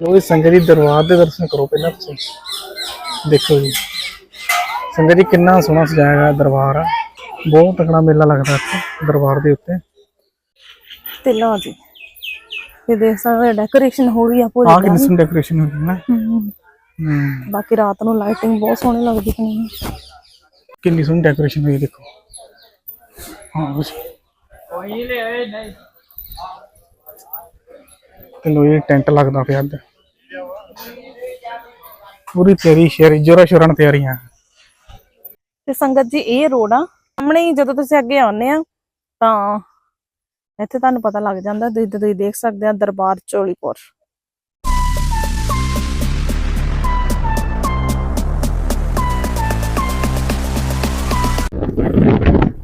ਲੋ ਜੀ ਸੰਗਤ ਜੀ ਦਰਬਾਰ ਦੇ ਦਰਸ਼ਨ ਕਰੋ ਪਹਿਲਾਂ ਤੁਸੀਂ। ਦੇਖੋ ਜੀ। ਸੰਗਤ ਜੀ ਕਿੰਨਾ ਸੋਹਣਾ ਸਜਾਇਆ ਹੋਇਆ ਦਰਬਾਰ ਆ। ਬਹੁਤ ਤਕੜਾ ਮੇਲਾ ਲੱਗਦਾ ਇੱਥੇ ਦਰਬਾਰ ਦੇ ਉੱਤੇ। ਤੇ ਲਓ ਜੀ। ਇਹ ਦੇਖ ਸਕਦੇ ਡੈਕੋਰੇਸ਼ਨ ਹੋ ਰਹੀ ਆ ਪੂਰੀ ਆ ਕਿੰਨੀ ਸੋਹਣੀ ਡੈਕੋਰੇਸ਼ਨ ਹੈ ਨਾ। ਹਮ, ਹੂੰ। ਬਾਕੀ ਰਾਤ ਨੂੰ ਲਾਈਟਿੰਗ ਬਹੁਤ ਸੋਹਣੀ ਲੱਗਦੀ ਹੈ ਕਿੰਨੀ ਸੋਹਣੀ ਡੈਕੋਰੇਸ਼ਨ ਹੋਈ ਹੈ ਦੇਖੋ। ਹਾਂ ਕੁਛ। ਤੇ ਲੋ ਇਹ ਟੈਂਟ ਲੱਗਦਾ ਪਿਆ ਅੱਜ ਪੂਰੀ ਤਿਆਰੀ ਸ਼ੇਰ ਜੋਰਾ ਸ਼ੋਰਾਂ ਨਾਲ ਤਿਆਰੀਆਂ। ਤੇ ਸੰਗਤ ਜੀ ਇਹ ਰੋਡ ਆ। ਸਾਹਮਣੇ ਹੀ ਜਦੋਂ ਤੁਸੀਂ ਅੱਗੇ ਆਉਂਦੇ ਆ ਤਾਂ ਇੱਥੇ ਤੁਹਾਨੂੰ ਪਤਾ ਲੱਗ ਜਾਂਦਾ ਤੁਸੀਂ ਤੁਸੀਂ ਦੇਖ ਸਕਦੇ ਆ ਦਰਬਾਰ ਚੋਲੀਪੁਰ।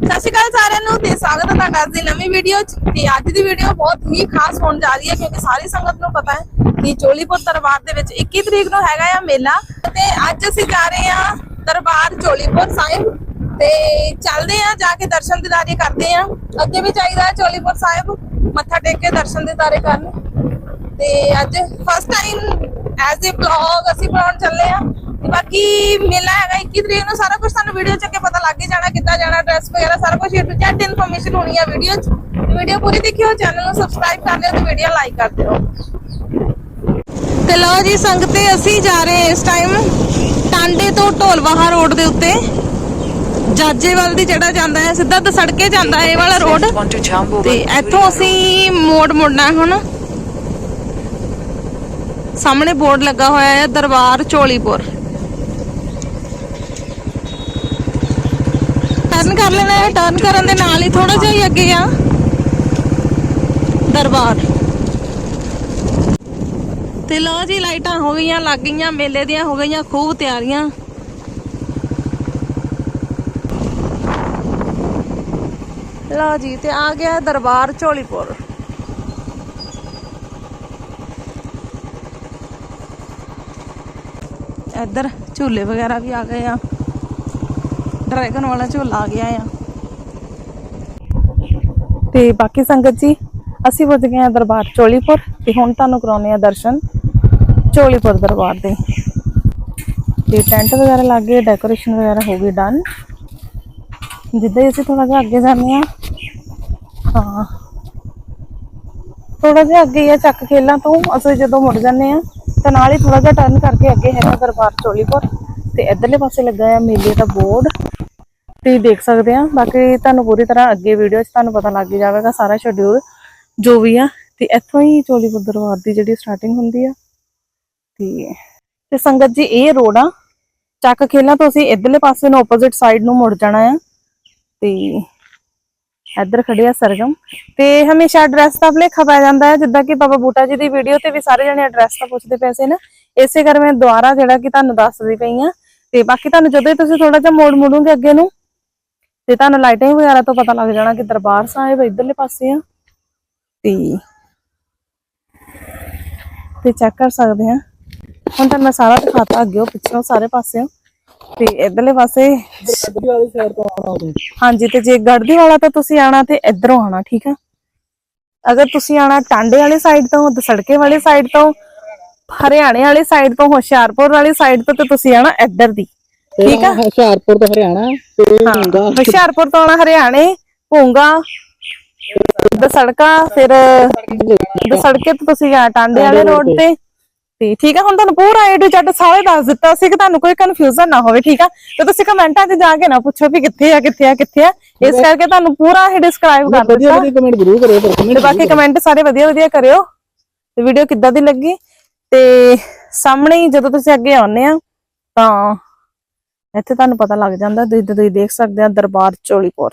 ਸਤਿ ਸ਼੍ਰੀ ਅਕਾਲ ਸਾਰਿਆਂ ਨੂੰ ਤੇ ਸਵਾਗਤ ਹੈ ਤੁਹਾਡਾ ਅੱਜ ਦੀ ਨਵੀਂ ਵੀਡੀਓ 'ਚ। ਤੇ ਅੱਜ ਦੀ ਵੀਡੀਓ ਬਹੁਤ ਹੀ ਖਾਸ ਹੋਣ ਜਾ ਰਹੀ ਹੈ ਕਿਉਂਕਿ ਸਾਰੀ ਸੰਗਤ ਨੂੰ ਪਤਾ ਹੈ ਕਿ ਚੋਲੀਪੁਰ ਦਰਬਾਰ ਦੇ ਵਿੱਚ 21 ਤਰੀਕ ਨੂੰ ਹੈਗਾ ਆ ਮੇਲਾ ਤੇ ਅੱਜ ਅਸੀਂ ਜਾ ਰਹੇ ਆ ਦਰਬਾਰ ਚੋਲੀਪੁਰ ਸਾਹਿਬ ਤੇ ਚੱਲਦੇ ਆ, ਜਾ ਕੇ ਦਰਸ਼ਨ ਦਿਦਾਰੇ ਕਰਦੇ ਆ। ਅੱਗੇ ਵੀ ਚਾਹੀਦਾ ਚੋਲੀਪੁਰ ਸਾਹਿਬ, ਮੱਥਾ ਟੇਕ ਕੇ ਦਰਸ਼ਨ ਦਿਦਾਰੇ ਕਰਨ। ਤੇ ਅੱਜ first time as a blog ਅਸੀਂ ਬਣਾਉਣ ਚੱਲੇ ਆ। ਬਾਕੀ ਮੇਲਾ ਹੈਗਾ 21 ਤਰੀਕ ਨੂੰ, ਸਾਰਾ ਕੁਝ ਤੁਹਾਨੂੰ ਵੀਡੀਓ ਚ ਅੱਗੇ ਪਤਾ ਲੱਗ ਹੀ ਜਾਣਾ, ਕਿੱਦਾਂ ਜਾਣਾ ਡਰੈਸ ਵਗੈਰਾ, ਸਾਰਾ ਕੁਝ ਏ ਟੂ ਇਨਫੋਰਮੇਸ਼ਨ ਹੋਣੀ ਆ ਵੀਡੀਓ ਚ। ਵੀਡੀਓ ਪੂਰੀ ਦੇਖਿਓ ਚੈਨਲ ਨੂੰ ਸਬਸਕ੍ਰਾਈਬ ਕਰ ਲਿਓ ਤੇ ਵੀਡੀਓ ਲਾਈਕ ਕਰ ਦਿਓ। ਤੇ ਲਓ ਜੀ ਸੰਗਤੇ ਅਸੀਂ ਜਾ ਰਹੇ ਹਾਂ ਇਸ ਟਾਈਮ ਟਾਂਡੇ ਤੋਂ ਢੋਲਵਾਹਾ ਰੋਡ ਦੇ ਉੱਤੇ। ਜਾਜੇਵਾਲ ਦੀ ਜਿਹੜਾ ਜਾਂਦਾ ਹੈ, ਸਿੱਧਾ ਤਾਂ ਸੜਕੇ ਜਾਂਦਾ ਹੈ ਇਹ ਵਾਲਾ ਰੋਡ। ਤੇ ਇੱਥੋਂ ਅਸੀਂ ਮੋੜ ਮੁੜਨਾ ਹੁਣ। ਸਾਹਮਣੇ ਬੋਰਡ ਲੱਗਾ ਹੋਇਆ ਹੈ, ਦਰਬਾਰ ਚੋਲੀਪੁਰ। ਟਰਨ ਕਰ ਲੈਣਾ ਹੈ ਟਰਨ ਕਰਨ ਦੇ ਨਾਲ ਹੀ ਥੋੜਾ ਜਿਹਾ ਹੀ ਅੱਗੇ ਆ। ਦਰਬਾਰ। ਤੇ ਲਓ ਜੀ ਲਾਈਟਾਂ ਹੋ ਗਈਆਂ, ਲੱਗ ਗਈਆਂ, ਮੇਲੇ ਦੀਆਂ ਹੋ ਗਈਆਂ, ਖੂਬ ਤਿਆਰੀਆਂ। ਲਓ ਜੀ, ਤੇ ਆ ਗਿਆ ਦਰਬਾਰ ਝੋਲੀਪੁਰ। ਇੱਧਰ ਝੂਲੇ ਵਗੈਰਾ ਵੀ ਆ ਗਏ ਆ। ਡਰੈਗਨ ਵਾਲਾ ਝੂਲਾ ਆ ਗਿਆ ਆ। ਤੇ ਬਾਕੀ ਸੰਗਤ ਜੀ, ਅਸੀਂ ਪੁੱਜ ਗਏ ਆ ਦਰਬਾਰ ਚੋਲੀਪੁਰ ਤੇ ਹੁਣ ਤੁਹਾਨੂੰ ਕਰਾਉਣੇ ਆ ਦਰਸ਼ਨ। ਝੋਲੀਪੁਰ ਦਰਬਾਰ ਦੇ। ਤੇ ਟੈਂਟ ਵਗੈਰਾ ਲੱਗ ਗਏ, ਡੈਕੋਰੇਸ਼ਨ ਵਗੈਰਾ ਹੋ ਗਈ ਡਨ। ਜਿੱਦਾਂ ਹੀ ਅਸੀਂ ਥੋੜਾ ਜਿਹਾ ਅੱਗੇ ਜਾਂਦੇ ਆ ਹਾਂ। ਥੋੜਾ ਜਿਹਾ ਅੱਗੇ ਹੀ ਆ ਚੱਕ ਖੇਲਾਂ ਤੋਂ, ਅਸੀਂ ਜਦੋਂ ਮੁੜ ਜਾਂਦੇ ਆ ਤਾਂ ਨਾਲ ਹੀ ਥੋੜਾ ਜਿਹਾ ਟਰਨ ਕਰਕੇ ਅੱਗੇ ਹੈਗਾ ਦਰਬਾਰ ਝੋਲੀਪੁਰ ਤੇ ਇਧਰਲੇ ਪਾਸੇ ਲੱਗਾ ਆ ਮੇਲੇ ਦਾ ਬੋਰਡ। ਤੁਸੀਂ ਦੇਖ ਸਕਦੇ ਆ ਬਾਕੀ ਤੁਹਾਨੂੰ ਪੂਰੀ ਤਰ੍ਹਾਂ ਅੱਗੇ ਵੀਡੀਓ 'ਚ ਤੁਹਾਨੂੰ ਪਤਾ ਲੱਗ ਜਾਵੇਗਾ ਸਾਰਾ ਸ਼ਡਿਊਲ ਜੋ ਵੀ ਆ। ਤੇ ਇੱਥੋਂ ਹੀ ਚੋਲੀਪੁਰ ਦਰਬਾਰ ਦੀ ਜਿਹੜੀ ਸਟਾਰਟਿੰਗ ਹੁੰਦੀ ਆ ਤੇ ਤੇ ਸੰਗਤ ਜੀ, ਇਹ ਰੋਡ ਆ। ਚੱਕ ਖੇਲਾਂ ਤੋਂ ਅਸੀਂ ਇਧਰਲੇ ਪਾਸੇ ਨੂੰ ਆਪੋਜ਼ਿਟ ਸਾਈਡ ਨੂੰ ਮੁੜ ਜਾਣਾ ਆ। ਤੇ ਇੱਧਰ ਖੜੇ ਆ ਸਰਗਮ। ਤੇ ਹਮੇਸ਼ਾ ਐਡਰੈਸ ਦਾ ਭੁਲੇਖਾ ਪੈ ਜਾਂਦਾ ਹੈ ਜਿੱਦਾਂ ਕਿ ਬਾਬਾ ਬੂਟਾ ਜੀ ਦੀ ਵੀਡੀਓ ਤੇ ਵੀ ਸਾਰੇ ਜਣੇ ਐਡਰੈਸ ਦਾ ਪੁੱਛਦੇ ਪਏ ਸੀ ਨਾ। ਇਸੇ ਕਰ ਮੈਂ ਦੁਬਾਰਾ ਜਿਹੜਾ ਕਿ ਤੁਹਾਨੂੰ ਦੱਸਦੀ ਪਈ ਆ। ਤੇ ਬਾਕੀ ਤੁਹਾਨੂੰ ਜਦੋਂ ਤੁਸੀਂ ਥੋੜਾ ਜਿਹਾ ਮੋੜ ਮੁੜੋਗੇ ਅੱਗੇ ਨੂੰ, ਤੇ ਤੁਹਾਨੂੰ ਲਾਈਟਿੰਗ ਵਗੈਰਾ ਤੋਂ ਪਤਾ ਲੱਗ ਜਾਣਾ ਕਿ ਦਰਬਾਰ ਸਾਹਿਬ ਇਧਰਲੇ ਪਾਸੇ ਆ। ਤੇ ਤੇ ਚੈੱਕ ਕਰ ਸਕਦੇ ਆ। ਹੁਣ ਤਾਂ ਮੈਂ ਸਾਰਾ ਦਿਖਾਤਾ ਅੱਗੇ ਪਿੱਛੋਂ ਸਾਰੇ ਪਾਸਿਓਂ। ਤੇ ਇਧਰਲੇ ਪਾਸੇ ਹਾਂਜੀ ਤੇ ਜੇ ਗੜਦੀ ਵਾਲਾ ਤਾਂ ਤੁਸੀਂ ਆਣਾ ਤੇ ਇਧਰੋਂ ਆਣਾ ਠੀਕ ਆ? ਅਗਰ ਤੁਸੀਂ ਆਣਾ ਟਾਂਡੇ ਵਾਲੀ ਸਾਈਡ ਤੋਂ ਦਸੜਕੇ ਵਾਲੀ ਸਾਈਡ ਤੋਂ ਹਰਿਆਣੇ ਵਾਲੀ ਸਾਈਡ ਤੋਂ ਹੁਸ਼ਿਆਰਪੁਰ ਵਾਲੀ ਸਾਈਡ ਤੋਂ ਤੇ ਤੁਸੀਂ ਆਣਾ ਇੱਧਰ ਦੀ ਠੀਕ ਆ? ਹੁਸ਼ਿਆਰਪੁਰ ਤੋਂ ਹਰਿਆਣਾ ਤੇ ਹਾਂ ਹੁਸ਼ਿਆਰਪੁਰ ਤੋਂ ਆਣਾ ਹਰਿਆਣੇ ਭੂੰਗਾ ਦਸੜਕਾ ਫਿਰ ਦਸੜਕੇ ਤੋਂ ਤੁਸੀਂ ਆ ਟਾਂਡੇ ਵਾਲੇ ਰੋਡ ਤੇ। ਤੇ ਠੀਕ ਆ ਹੁਣ ਤੁਹਾਨੂੰ ਪੂਰਾ ਏ ਟੂ ਜ਼ੈਡ ਸਾਰੇ ਦੱਸ ਦਿੱਤਾ ਸੀ ਕਿ ਤੁਹਾਨੂੰ ਕੋਈ ਕਨਫਿਊਜ਼ਨ ਨਾ ਹੋਵੇ ਠੀਕ ਆ? ਤੇ ਤੁਸੀਂ ਕਮੈਂਟਾਂ 'ਚ ਜਾ ਕੇ ਨਾ ਪੁੱਛੋ ਵੀ ਕਿੱਥੇ ਆ ਕਿੱਥੇ ਆ ਕਿੱਥੇ ਆ। ਇਸ ਕਰਕੇ ਤੁਹਾਨੂੰ ਪੂਰਾ ਹੀ ਡਿਸਕ੍ਰਾਈਬ ਕਰ ਦਿੱਤਾ। ਵਧੀਆ ਕਮੈਂਟ ਜ਼ਰੂਰ ਕਰਿਓ ਪਰ ਤੇ ਬਾਕੀ ਕਮੈਂਟ ਸਾਰੇ ਵਧੀਆ ਵਧੀਆ ਕਰਿਓ। ਤੇ ਵੀਡੀਓ ਕਿੱਦਾਂ ਦੀ ਲੱਗੀ? ਤੇ ਸਾਹਮਣੇ ਹੀ ਜਦੋਂ ਤੁਸੀਂ ਅੱਗੇ ਆਉਂਦੇ ਆ ਤਾਂ ਇੱਥੇ ਤੁਹਾਨੂੰ ਪਤਾ ਲੱਗ ਜਾਂਦਾ ਤੁਸੀਂ ਤੁਸੀਂ ਦੇਖ ਸਕਦੇ ਆ ਦਰਬਾਰ ਚੋਲੀਪੁਰ।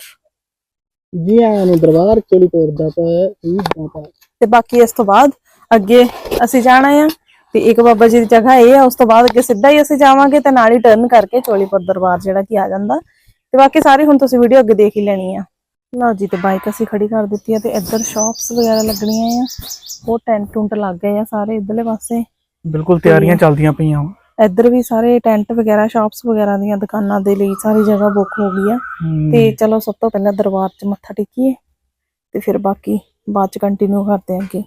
ਜੀ ਆਇਆਂ ਨੂੰ ਦਰਬਾਰ ਚੋਲੀਪੁਰ ਦਾ ਤਾਂ ਇਹ ਦਾ ਤੇ ਬਾਕੀ ਇਸ ਤੋਂ ਬਾਅਦ ਅੱਗੇ ਅਸੀਂ ਜਾਣਾ ਆ। ਤੇ ਇੱਕ ਬਾਬਾ ਜੀ ਦੀ ਜਗ੍ਹਾ ਇਹ ਆ ਉਸ ਤੋਂ ਬਾਅਦ ਅੱਗੇ ਸਿੱਧਾ ਹੀ ਅਸੀਂ ਜਾਵਾਂਗੇ ਤੇ ਨਾਲ ਹੀ ਟਰਨ ਕਰਕੇ ਚੋਲੀਪੁਰ ਦਰਬਾਰ ਜਿਹੜਾ ਕਿ ਆ ਜਾਂਦਾ। ਤੇ ਬਾਕੀ ਸਾਰੇ ਹੁਣ ਤੁਸੀਂ ਵੀਡੀਓ ਅੱਗੇ ਦੇਖ ਹੀ ਲੈਣੀ ਆ। ਲਓ ਜੀ ਤੇ ਬਾਈਕ ਅਸੀਂ ਖੜੀ ਕਰ ਦਿੱਤੀ ਆ ਤੇ ਇੱਧਰ ਸ਼ਾਪਸ ਵਗੈਰਾ ਲੱਗਣੀਆਂ ਆ। ਉਹ ਟੈਂਟ ਟੁੰਟ ਲੱਗ ਗਏ ਆ ਸਾਰੇ ਇਧਰਲੇ ਪਾਸੇ। ਬਿਲਕੁਲ ਤਿਆਰੀਆਂ ਚੱਲਦੀਆਂ ਪਈਆਂ ਵਾਂ। ਇੱਧਰ ਵੀ ਸਾਰੇ ਟੈਂਟ ਵਗੈਰਾ ਸ਼ਾਪਸ ਵਗੈਰਾ ਦੀਆਂ ਦੁਕਾਨਾਂ ਦੇ ਲਈ ਸਾਰੀ ਜਗ੍ਹਾ ਬੁੱਕ ਹੋ ਗਈ ਆ। ਤੇ ਚਲੋ ਸਭ ਤੋਂ ਪਹਿਲਾਂ ਦਰਬਾਰ 'ਚ ਮੱਥਾ ਟੇਕੀਏ ਤੇ ਫਿਰ ਬਾਕੀ ਬਾਅਦ 'ਚ ਕੰਟੀਨਿਊ ਕਰਦੇ ਆਂ ਅੱਗੇ।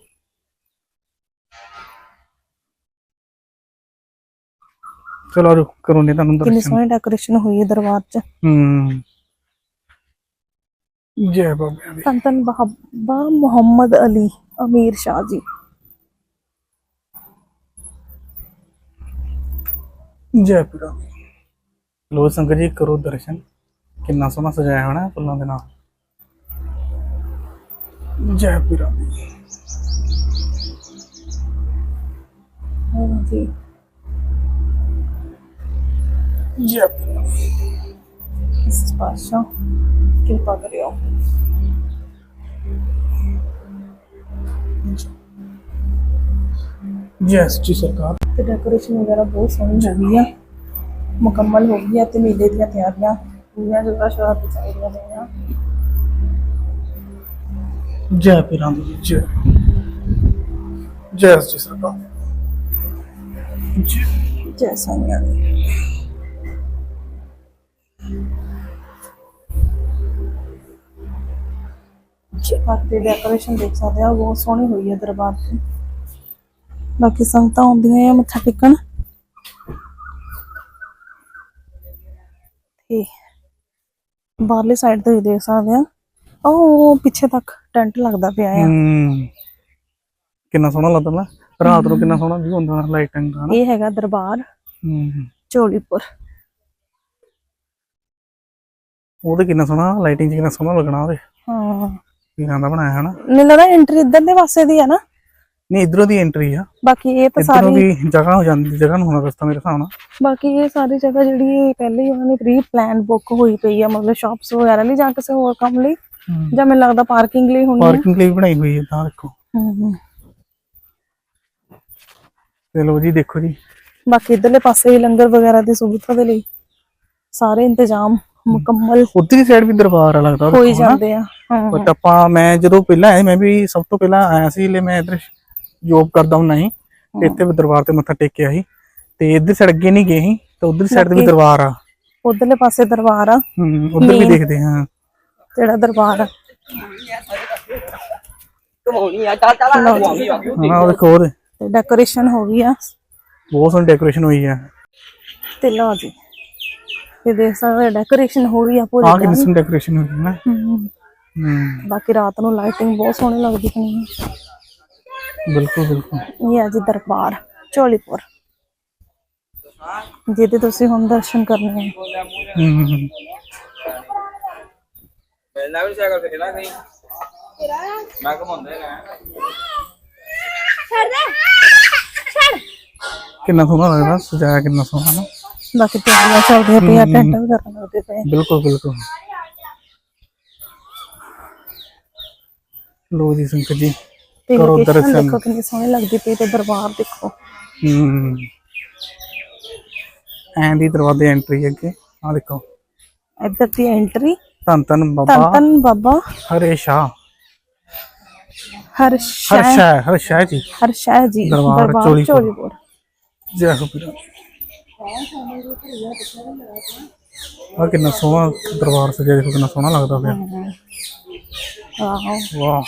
ਚਲੋ ਆਜੋ ਕਰੋ ਨੇ ਤੁਹਾਨੂੰ ਕਿੰਨੀ ਦਰਸ਼ਨ। ਸੋਹਣੀ ਡੈਕੋਰੇਸ਼ਨ ਹੋਈ ਹੈ ਦਰਬਾਰ 'ਚ। ਹੂੰ। ਜੈ ਬਾਬਾ ਦੀ। ਧੰਨ ਬਾਬਾ ਮੁਹੰਮਦ ਅਲੀ ਅਮੀਰ ਸ਼ਾਹ ਜੀ। ਜੈ ਪੀਰਾ ਲੋ ਸੰਗਤ ਜੀ ਕਰੋ ਦਰਸ਼ਨ। ਕਿੰਨਾ ਸੋਹਣਾ ਸਜਾਇਆ ਹੋਣਾ ਫੁੱਲਾਂ ਦੇ ਨਾਲ। ਜੈ ਪੀਰਾ ਹਾਂਜੀ ਜੈ ਪੀਰਾ ਇਸ ਪਾਸ਼ਾ ਕਿਰਪਾ ਕਰਿਓ ਜੈ ਸਰਕਾਰ ਤੇ ਡੈਕੋਰੇਸ਼ਨ ਵਗੈਰਾ ਬਹੁਤ ਸੋਹਣੀ ਹੋ ਗਈ ਆ ਮੁਕੰਮਲ ਹੋ ਗਈ ਆ ਤੇ ਮੇਲੇ ਦੀਆਂ ਤਿਆਰੀਆਂ ਪੂਰੀਆਂ ਜਗ੍ਹਾ ਸ਼ਰਾਬ ਤੇ ਚਾਹੀਦੀਆਂ ਨੇ ਜੈ ਪੀਰਾਂ ਦੀ ਜੈ ਜੈ ਸੱਚੀ ਸਰਕਾਰ ਜੈ ਜੈ ਸਾਈਆਂ ਦੀ ਬਾਕੀ ਡੈਕੋਰੇਸ਼ਨ ਦੇਖ ਸਕਦੇ ਆ ਬਹੁਤ ਸੋਹਣੀ ਹੋਈ ਹੈ ਦਰਬਾਰ ਦੀ ਬਾਕੀ ਸੰਗਤਾਂ ਆਉਂਦੀਆਂ ਆ ਮੱਥਾ ਟੇਕਣ। ਤੇ ਬਾਹਰਲੀ ਸਾਈਡ ਤੋਂ ਦੇਖ ਸਕਦੇ ਆ। ਉਹ ਪਿੱਛੇ ਤੱਕ ਟੈਂਟ ਲੱਗਦਾ ਪਿਆ ਆ। ਕਿੰਨਾ ਸੋਹਣਾ ਲੱਗਦਾ ਨਾ। ਰਾਤ ਨੂੰ ਕਿੰਨਾ ਸੋਹਣਾ ਵੀ ਹੁੰਦਾ ਲਾਈਟਿੰਗ ਦਾ ਇਹ ਹੈਗਾ ਦਰਬਾਰ ਚੋਲੀਪੁਰ ਉਹਦੇ ਕਿੰਨਾ ਸੋਹਣਾ ਲਾਈਟਿੰਗ ਕਿੰਨਾ ਸੋਹਣਾ ਲੱਗਣਾ ਉਹਦੇ। ਹਾਂ। ਪੀਰਾਂ ਦਾ ਬਣਾਇਆ ਹਨਾ? ਮੈਨੂੰ ਲੱਗਦਾ ਐਂਟਰੀ ਇੱਧਰ ਦੇ ਪਾਸੇ ਦੀ ਆ ਨਾ। ਨਹੀਂ ਇਧਰੋਂ ਦੀ ਐਂਟਰੀ ਆ। ਬਾਕੀ ਇਹ ਤਾਂ ਇਧਰੋਂ ਸਾਰੀ ਵੀ ਜਗ੍ਹਾ ਹੋ ਜਾਂਦੀ ਜਗ੍ਹਾ ਨੂੰ ਹੋਣਾ ਰਸਤਾ ਮੇਰੇ ਹਿਸਾਬ ਨਾਲ। ਬਾਕੀ ਇਹ ਸਾਰੀ ਜਗ੍ਹਾ ਜਿਹੜੀ ਇਹ ਪਹਿਲੇ ਹੀ ਉਹਨਾਂ ਨੇ ਪ੍ਰੀ ਪਲਾਨ ਬੁੱਕ ਹੋਈ ਪਈ ਆ ਮਤਲਬ ਸ਼ਾਪਸ ਵਗੈਰਾ ਲਈ ਜਾਂ ਕਿਸੇ ਹੋਰ ਕੰਮ ਲਈ ਜਾਂ ਮੈਨੂੰ ਲੱਗਦਾ ਪਾਰਕਿੰਗ ਲਈ ਹੋਣੀ ਹੈ ਪਾਰਕਿੰਗ ਲਈ ਬਣਾਈ ਹੋਈ ਹੈ ਤਾਂ ਦੇਖੋ। ਹੂੰ ਹੂੰ। ਤੇ ਲੋ ਜੀ ਦੇਖੋ ਜੀ। ਬਾਕੀ ਇਧਰਲੇ ਪਾਸੇ ਵੀ ਲੰਗਰ ਵਗੈਰਾ ਦੀ ਸੁਵਿਧਾ ਦੇ ਲਈ ਸਾਰੇ ਇੰਤਜ਼ਾਮ ਮੁਕੰਮਲ। ਉਧਰਲੀ ਸਾਈਡ ਵੀ ਦਰਬਾਰ ਆ ਲੱਗਦਾ ਹੋ ਹੀ ਜਾਂਦੇ ਆ। ਹਾਂ ਬਟ ਆਪਾਂ ਮੈਂ ਜਦੋਂ ਪਹਿਲਾਂ ਆਇਆ ਮੈਂ ਵੀ ਸਭ ਤੋਂ ਪਹਿਲਾਂ ਆਇਆ ਸੀ ਲੈ ਮੈਂ ਇਧਰ ਜੋਬ ਕਰਦਾ ਹੁੰਦਾ ਸੀ। ਇੱਥੇ ਵੀ ਦਰਬਾਰ ਤੇ ਮੱਥਾ ਟੇਕਿਆ ਸੀ। ਤੇ ਇੱਧਰ ਸਾਈਡ ਅੱਗੇ ਨਹੀਂ ਗਏ ਸੀ ਤੇ ਉਧਰਲੀ ਸਾਈਡ ਤੇ ਵੀ ਦਰਬਾਰ ਆ। ਉਧਰਲੇ ਪਾਸੇ ਦਰਬਾਰ ਆ। ਹੂੰ ਉਧਰ ਵੀ ਦੇਖਦੇ ਹਾਂ। ਜਿਹੜਾ ਦਰਬਾਰ ਆ। ਹਾਂ ਉਹ ਦੇਖੋ ਤੇ ਡੈਕੋਰੇਸ਼ਨ ਹੋ ਗਈ ਆ। ਬਹੁਤ ਸੋਹਣੀ ਡੈਕੋਰੇਸ਼ਨ ਹੋਈ ਆ। ਤੇ ਲਓ ਜੀ। ਇਹ ਦੇਖ ਸਕਦੇ ਡੈਕੋਰੇਸ਼ਨ ਹੋ ਰਹੀ ਆ ਪੂਰੀ ਆ ਕਿੰਨੀ ਸੋਹਣੀ ਡੈਕੋਰੇਸ਼ਨ ਹੋਈ ਹੈ ਨਾ। ਹੂੰ। ਹੂੰ। ਬਾਕੀ ਰਾਤ ਨੂੰ ਲਾਈਟਿੰਗ ਬਹੁਤ ਸੋਹਣੀ ਲੱਗਦੀ ਪਈ ਹੈ। ਬਿਲਕੁਲ ਬਿਲਕੁਲ। ਇਹ ਹੈ ਜੀ ਦਰਬਾਰ ਚੋਲੀਪੁਰ। ਜਿਹਦੇ ਤੁਸੀਂ ਹੁਣ ਦਰਸ਼ਨ ਕਰਨੇ ਹੈ ਹੂੰ ਮਿਲਣਾ ਵੀ ਸਾਈਕਲ ਤੇ ਨਾ ਕਹੀਂ ਮੈਂ ਘਮਾਉਂਦਾ ਨਾ ਕਿੰਨਾ ਸੋਹਣਾ ਲੱਗਦਾ ਸਜਾਇਆ ਕਿੰਨਾ ਸੋਹਣਾ ਨਾ। ਬਾਕੀ ਤਿਆਰੀਆਂ ਚੱਲਦੀਆਂ ਪਈਆਂ ਟੈਂਟ ਵਗੈਰਾ ਲੱਗਦੇ ਪਏ। ਬਿਲਕੁਲ ਬਿਲਕੁਲ। ਲੋ ਜੀ ਸੰਕਟ ਜੀ ਤੇ ਕਰੋ ਲੋਕੇਸ਼ਨ ਦਰਸ਼ਨ। ਦੇਖੋ ਕਿੰਨੀ ਸੋਹਣੀ ਲੱਗਦੀ ਪਈ ਤੇ ਦਰਬਾਰ ਦੇਖੋ। ਹੂੰ। ਐਂ ਦੀ ਦਰਵਾਜ਼ੇ ਐਂਟਰੀ ਅੱਗੇ ਆ ਦੇਖੋ। ਇੱਧਰ ਦੀ ਐਂਟਰੀ ਧੰਨ ਬਾਬਾ। ਧੰਨ ਬਾਬਾ। ਹਰੇ ਸ਼ਾਹ। ਹਰ ਹਰ ਸ਼ਾਹ ਸ਼ਾਹ ਹਰ ਸ਼ਾਹ ਜੀ। ਹਰ ਸ਼ਾਹ ਜੀ ਦਰਬਾਰ ਚੋਲੀਪੁਰ। ਚੋਲੀਪੁਰ ਜੈ ਹੋ ਪੀਰਾ ਆ ਕਿੰਨਾ ਸੋਹਣਾ ਦਰਬਾਰ ਸਜਿਆ ਦੇਖੋ ਕਿੰਨਾ ਸੋਹਣਾ ਲੱਗਦਾ ਪਿਆ। ਆਹੋ। ਵਾਹ।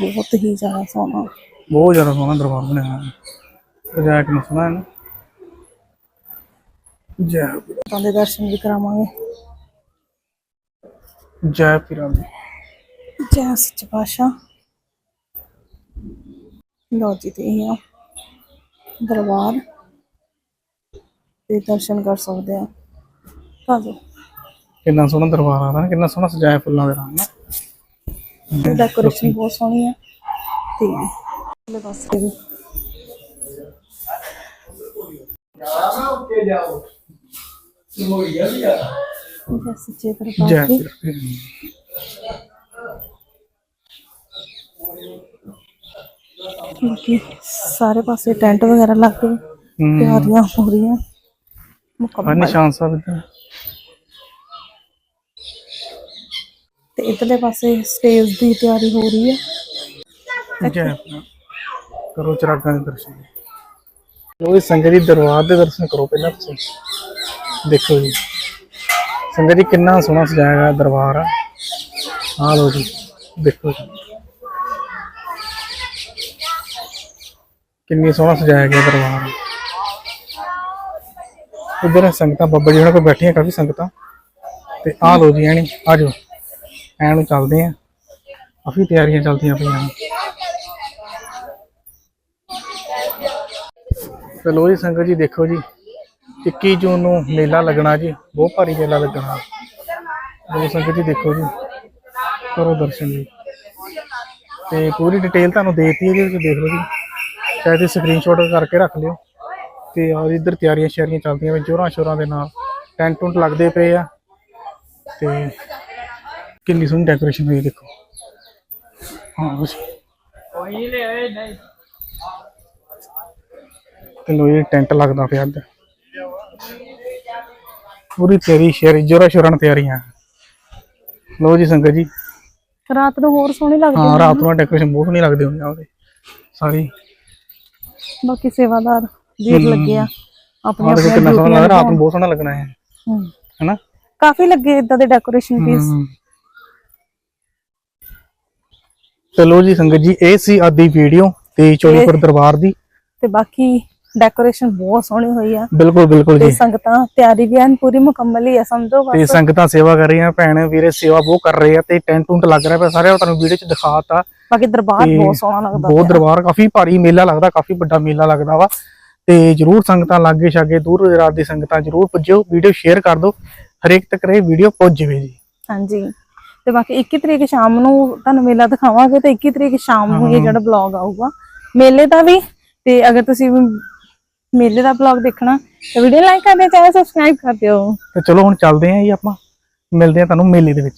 ਬਹੁਤ ਹੀ ਜ਼ਿਆਦਾ ਸੋਹਣਾ। ਬਹੁਤ ਜ਼ਿਆਦਾ ਸੋਹਣਾ ਦਰਬਾਰ ਬਣਿਆ ਹੋਇਆ। ਹੈ ਸਜਾਇਆ ਕਿੰਨਾ ਸੋਹਣਾ ਹੈ ਨਾ ਜੈ ਤਾਂ ਦੇ ਦਰਸ਼ਨ ਵੀ ਕਰਾਵਾਂਗੇ। ਜੈ ਪੀਰਾ ਦੀ। ਜੈ ਸੱਚੇ ਪਾਤਸ਼ਾਹ। ਲੋ ਜੀ ਤੇ ਇਹ ਆ ਦਰਬਾਰ ਤੇ ਦਰਸ਼ਨ ਕਰ ਸਕਦੇ ਆ ਕਾਜੋ ਕਿੰਨਾ ਸੋਹਣਾ ਦਰਬਾਰ ਆਦਾ ਨਾ ਕਿੰਨਾ ਸੋਹਣਾ ਸਜਾਇਆ ਫੁੱਲਾਂ ਦੇ ਨਾਲ ਨਾ ਡੈਕੋਰੇਸ਼ਨ ਬਹੁਤ ਸੋਹਣੀ ਹੈ ਤੇ ਲੈ ਬਸ ਇਹ ਵੀ ਜੈ ਸੱਚੇ ਜੈ ਦਰਬਾਰ ਦੀ ਦੀ। ਬਾਕੀ ਸਾਰੇ ਪਾਸੇ ਟੈਂਟ ਵਗੈਰਾ ਲੱਗ ਕੇ ਹੂੰ। ਤਿਆਰੀਆਂ ਹੋ ਰਹੀਆਂ। ਮੁਕੰਮਲ। ਨਿਸ਼ਾਨ ਸਾਹਿਬ ਇੱਧਰ। ਤੇ ਇਧਰਲੇ ਪਾਸੇ ਸਟੇਜ ਦੀ ਤਿਆਰੀ ਹੋ ਰਹੀ ਹੈ। ਜੈ। ਕਰੋ ਚਰਾਗਾਂ ਦੇ ਦਰਸ਼ਨ। ਲੋ ਇਸ ਸੰਗਤ ਦੀ ਦਰਬਾਰ ਦੇ ਦਰਸ਼ਨ ਕਰੋ ਪਹਿਲਾਂ ਤੁਸੀਂ। ਦੇਖੋ ਜੀ। ਸੰਗਤ ਜੀ ਕਿੰਨਾ ਸੋਹਣਾ ਸਜਾਇਆ ਹੋਇਆ ਦਰਬਾਰ ਆ। ਆ ਲੋ ਜੀ ਦੇਖੋ ਜੀ। ਕਿੰਨੀ ਸੋਹਣਾ ਸਜਾਇਆ ਗਿਆ ਦਰਬਾਰ। ਉਧਰ ਸੰਗਤਾਂ, ਬੱਬਾ ਜੀ ਉਹਨਾਂ ਕੋਲ ਬੈਠੀਆਂ ਕਾਫੀ ਸੰਗਤਾਂ। ਤੇ ਆ ਲੋ ਜੀ, ਐਣੀ, ਆ ਜਾਓ। ਐਂ ਨੂੰ ਚੱਲਦੇ ਆ। ਕਾਫੀ ਤਿਆਰੀਆਂ ਚੱਲਦੀਆਂ ਪਈਆਂ ਨੇ। ਤੇ ਲੋ ਜੀ, ਸੰਗਤ ਜੀ, ਦੇਖੋ ਜੀ। 21 ਜੂਨ ਨੂੰ ਮੇਲਾ ਲੱਗਣਾ ਜੀ। ਬਹੁਤ ਭਾਰੀ ਮੇਲਾ ਲੱਗਣਾ। ਲੋ ਸੰਗਤ ਜੀ, ਦੇਖੋ ਜੀ। ਕਰੋ ਦਰਸ਼ਨ ਜੀ। ਤੇ ਪੂਰੀ ਡਿਟੇਲ ਤੁਹਾਨੂੰ ਦੇਤੀ ਇਹਦੇ ਵਿੱਚ ਦੇਖ ਲਓ ਜੀ। ਚਾਹੇ ਸਕਰੀਨਸ਼ਾਟ ਕਰਕੇ ਰੱਖ ਲਿਓ। ਤੇ ਆ ਇੱਧਰ ਤਿਆਰੀਆਂ ਸ਼ਿਆਰੀਆਂ ਚੱਲਦੀਆਂ ਵੇ ਜੋਰਾਂ ਸ਼ੋਰਾਂ ਦੇ ਨਾਲ। ਟੈਂਟ ਟੁੰਟ ਲੱਗਦੇ ਪਏ ਆ। ਤੇ ਕਿੰਨੀ ਸੋਹਣੀ ਡੈਕੋਰੇਸ਼ਨ ਹੋਈ ਦੇਖੋ। ਹਾਂ ਬਸ ਕੋਈ ਲੈ ਆਏ ਨਹੀਂ ਤੇ ਲੋ ਇਹ ਟੈਂਟ ਲੱਗਦਾ ਪਿਆ ਅੱਜ ਪੂਰੀ ਤਿਆਰੀ ਸ਼ੇਰੀ ਜੋਰਾਂ ਸ਼ੋਰਾਂ ਨਾਲ ਤਿਆਰੀਆਂ। ਲੋ ਜੀ ਸੰਗਤ ਜੀ। ਰਾਤ ਨੂੰ ਹੋਰ ਸੋਹਣੀ ਲੱਗਦੀ ਹਾਂ ਰਾਤ ਨੂੰ ਡੈਕੋਰੇਸ਼ਨ ਬਹੁਤ ਨਹੀਂ ਲੱਗਦੇ ਹੁੰਦੇ ਆ ਉਹਦੇ। ਸਾਰੀ। ਬਾਕੀ ਸੇਵਾਦਾਰ ਵੀਰ ਲੱਗੇ ਆ ਆਪਣੀ ਆਹ ਦੇਖੋ ਆਪਣੀ ਕਿੰਨਾ ਸੋਹਣਾ ਰਾਤ ਨੂੰ ਬਹੁਤ ਸੋਹਣਾ ਲੱਗਣਾ ਹੈ। ਹੈਨਾ? ਕਾਫੀ ਲੱਗੇ ਇਦਾਂ ਦੇ ਡੈਕੋਰੇਸ਼ਨ ਪੀਸ। ਚਲੋ ਜੀ ਸੰਗਤ ਜੀ ਇਹ ਸੀ ਆਦੀ ਵੀਡੀਓ ਤੇ ਚੋਲੀਪੁਰ ਦਰਬਾਰ ਦੀ। ਤੇ ਬਾਕੀ ਡੈਕੋਰੇਸ਼ਨ ਬਹੁਤ ਸੋਹਣੀ ਹੋਈ ਆ। ਬਿਲਕੁਲ ਬਿਲਕੁਲ ਤੇ ਜੀ। ਸੰਗਤਾਂ ਤਿਆਰੀ ਵੀ ਐਨ ਪੂਰੀ ਮੁਕੰਮਲ ਹੀ ਆ ਸਮਝੋ ਤੇ ਬਸ। ਸੰਗਤਾਂ ਸੇਵਾ ਕਰ ਰਹੀਆਂ ਭੈਣ ਵੀਰੇ ਸੇਵਾ ਬਹੁਤ ਕਰ ਰਹੇ ਆ ਤੇ ਟੈਂਟ ਟੁੰਟ ਲੱਗ ਰਿਹਾ ਪਿਆ ਸਾਰੇ ਤੁਹਾਨੂੰ ਵੀਡੀਓ ਚ ਦਿਖਾਤਾ ਬਾਕੀ ਦਰਬਾਰ ਤੇ ਬਹੁਤ ਸੋਹਣਾ ਲੱਗਦਾ ਬਹੁਤ ਦਰਬਾਰ ਕਾਫੀ ਭਾਰੀ ਮੇਲਾ ਲੱਗਦਾ ਕਾਫੀ ਵੱਡਾ ਮੇਲਾ ਲੱਗਦਾ ਵਾ। ਤੇ ਜਰੂਰ ਸੰਗਤਾਂ ਲਾਗੇ ਛਾਗੇ ਦੂਰ ਦਰਾਜ ਦੀ ਸੰਗਤਾਂ ਜਰੂਰ ਪੁੱਜੋ ਵੀਡੀਓ ਸ਼ੇਅਰ ਕਰ ਦਿਓ। ਹਰੇਕ ਤੱਕ ਇਹ ਵੀਡੀਓ ਪਹੁੰਚ ਜਾਵੇ ਜੀ। ਹਾਂਜੀ। ਤੇ ਬਾਕੀ 21 ਤਰੀਕ ਸ਼ਾਮ ਨੂੰ ਤੁਹਾਨੂੰ ਮੇਲਾ ਦਿਖਾਵਾਂਗੇ ਤੇ 21 ਤਰੀਕ ਸ਼ਾਮ ਨੂੰ ਇਹ ਜਿਹੜਾ ਬਲੌਗ ਆਊਗਾ ਮੇਲੇ ਦਾ ਵੀ। ਤੇ ਅਗਰ ਤੁਸੀਂ ਮੇਲੇ ਦਾ ਬਲੌਗ ਦੇਖਣਾ ਤਾਂ ਵੀਡੀਓ ਲਾਈਕ ਕਰ ਦਿਓ ਚੈਨਲ ਸਬਸਕ੍ਰਾਈਬ ਕਰ ਦਿਓ। ਤੇ ਚਲੋ ਹੁਣ ਚੱਲਦੇ ਆਂ ਜੀ ਆਪਾਂ। ਮਿਲਦੇ ਆਂ ਤੁਹਾਨੂੰ ਮੇਲੇ ਦੇ ਵਿੱਚ।